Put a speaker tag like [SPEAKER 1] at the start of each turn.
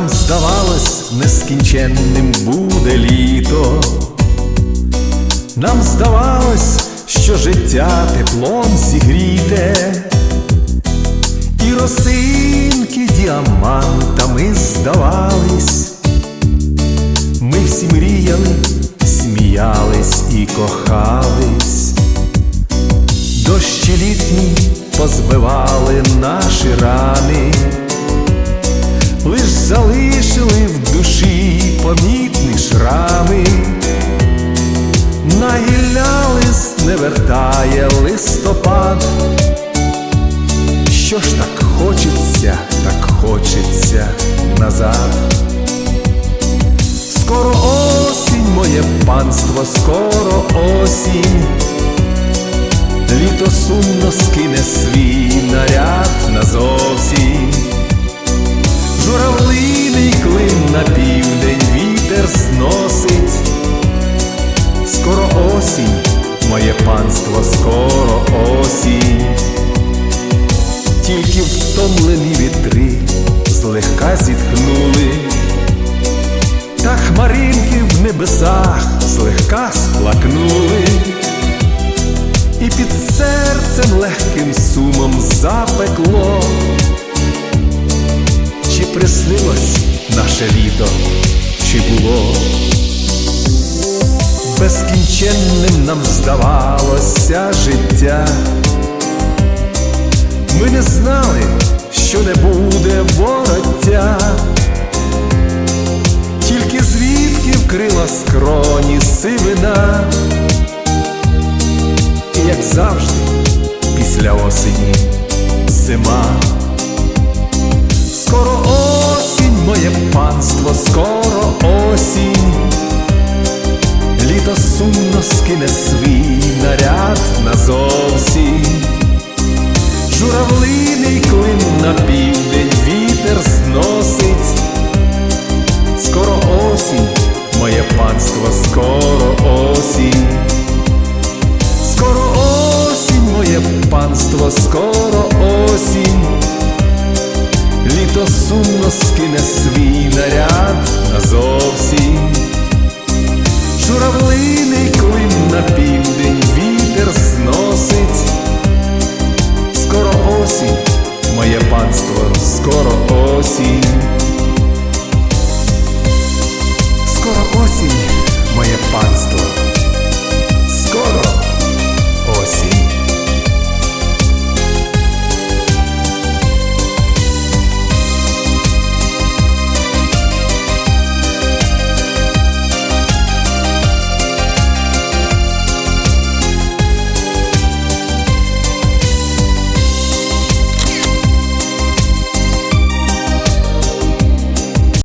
[SPEAKER 1] Нам здавалось, нескінченним буде літо. Нам здавалось, що життя теплом зігріте, і росинки діамантами здавались. Ми всі мріяли, сміялись і кохались. Дощі літні позбивали наші рани, лиш залишили в душі помітні шрами. На гілля лист не вертає листопад. Що ж так хочеться, так хочеться назад. Скоро осінь, моє панство, скоро осінь. Літо сумно скине свій наряд назовсім. Небесах злегка сплакнули, і під серцем легким сумом запекло, чи приснилось наше літо, чи було? Безкінченним нам здавалося життя. Ми не знали, що не буде вороття, сивина, і як завжди, після осені зима. Скоро осінь, моє панство, скоро осінь. Літо сумно скине свій наряд назовсім. Журавлиний клин на скине свій наряд назовсім. Журавлиний клин на південь вітер зносить. Скоро осінь, моє панство, скоро осінь.